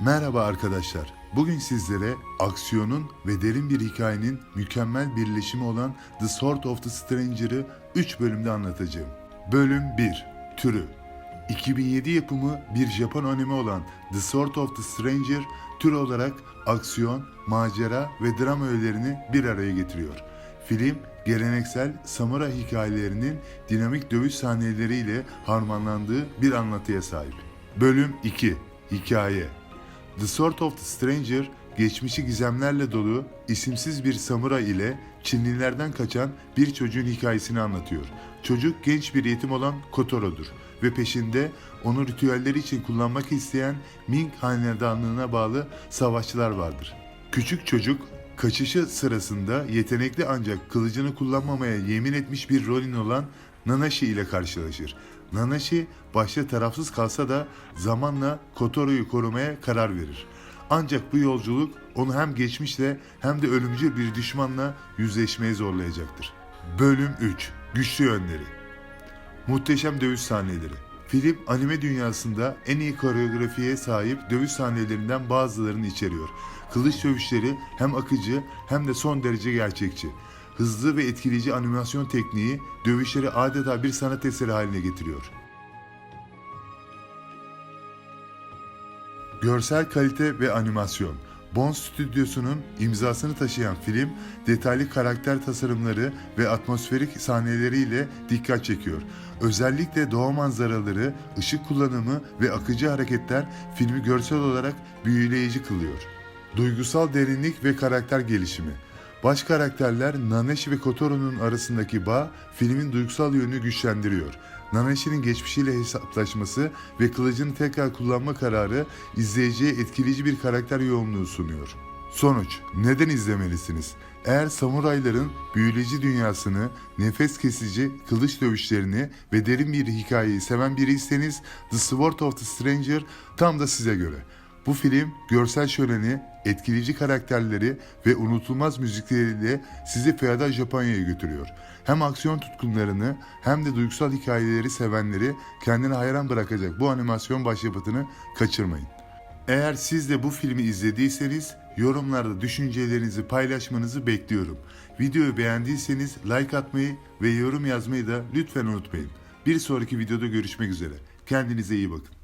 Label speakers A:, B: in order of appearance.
A: Merhaba arkadaşlar. Bugün sizlere aksiyonun ve derin bir hikayenin mükemmel birleşimi olan The Sword of the Stranger'ı 3 bölümde anlatacağım. Bölüm 1. Türü 2007 yapımı bir Japon anime olan The Sword of the Stranger tür olarak aksiyon, macera ve drama öğelerini bir araya getiriyor. Film, geleneksel samuray hikayelerinin dinamik dövüş sahneleriyle harmanlandığı bir anlatıya sahip. Bölüm 2. Hikaye The Sword of the Stranger, geçmişi gizemlerle dolu isimsiz bir samuray ile Çinlilerden kaçan bir çocuğun hikayesini anlatıyor. Çocuk genç bir yetim olan Kotoro'dur ve peşinde onu ritüelleri için kullanmak isteyen Ming hanedanlığına bağlı savaşçılar vardır. Küçük çocuk kaçışı sırasında yetenekli ancak kılıcını kullanmamaya yemin etmiş bir Ronin olan Nanashi ile karşılaşır. Nanashi başta tarafsız kalsa da zamanla Kotoro'yu korumaya karar verir. Ancak bu yolculuk onu hem geçmişle hem de ölümcül bir düşmanla yüzleşmeye zorlayacaktır. Bölüm 3 Güçlü Yönleri Muhteşem dövüş sahneleri. Film anime dünyasında en iyi koreografiye sahip dövüş sahnelerinden bazılarını içeriyor. Kılıç dövüşleri hem akıcı hem de son derece gerçekçi. Hızlı ve etkileyici animasyon tekniği dövüşleri adeta bir sanat eseri haline getiriyor. Görsel kalite ve animasyon. Bond Stüdyosu'nun imzasını taşıyan film, detaylı karakter tasarımları ve atmosferik sahneleriyle dikkat çekiyor. Özellikle doğa manzaraları, ışık kullanımı ve akıcı hareketler filmi görsel olarak büyüleyici kılıyor. Duygusal derinlik ve karakter gelişimi. Baş karakterler Naneshi ve Kotoro'nun arasındaki bağ filmin duygusal yönünü güçlendiriyor. Naneshi'nin geçmişiyle hesaplaşması ve kılıcını tekrar kullanma kararı izleyiciye etkileyici bir karakter yoğunluğu sunuyor. Sonuç, neden izlemelisiniz? Eğer samurayların büyüleyici dünyasını, nefes kesici kılıç dövüşlerini ve derin bir hikayeyi seven biriyseniz The Sword of the Stranger tam da size göre. Bu film görsel şöleni, etkileyici karakterleri ve unutulmaz müzikleriyle sizi feodal Japonya'ya götürüyor. Hem aksiyon tutkunlarını hem de duygusal hikayeleri sevenleri kendine hayran bırakacak bu animasyon başyapıtını kaçırmayın. Eğer siz de bu filmi izlediyseniz yorumlarda düşüncelerinizi paylaşmanızı bekliyorum. Videoyu beğendiyseniz like atmayı ve yorum yazmayı da lütfen unutmayın. Bir sonraki videoda görüşmek üzere. Kendinize iyi bakın.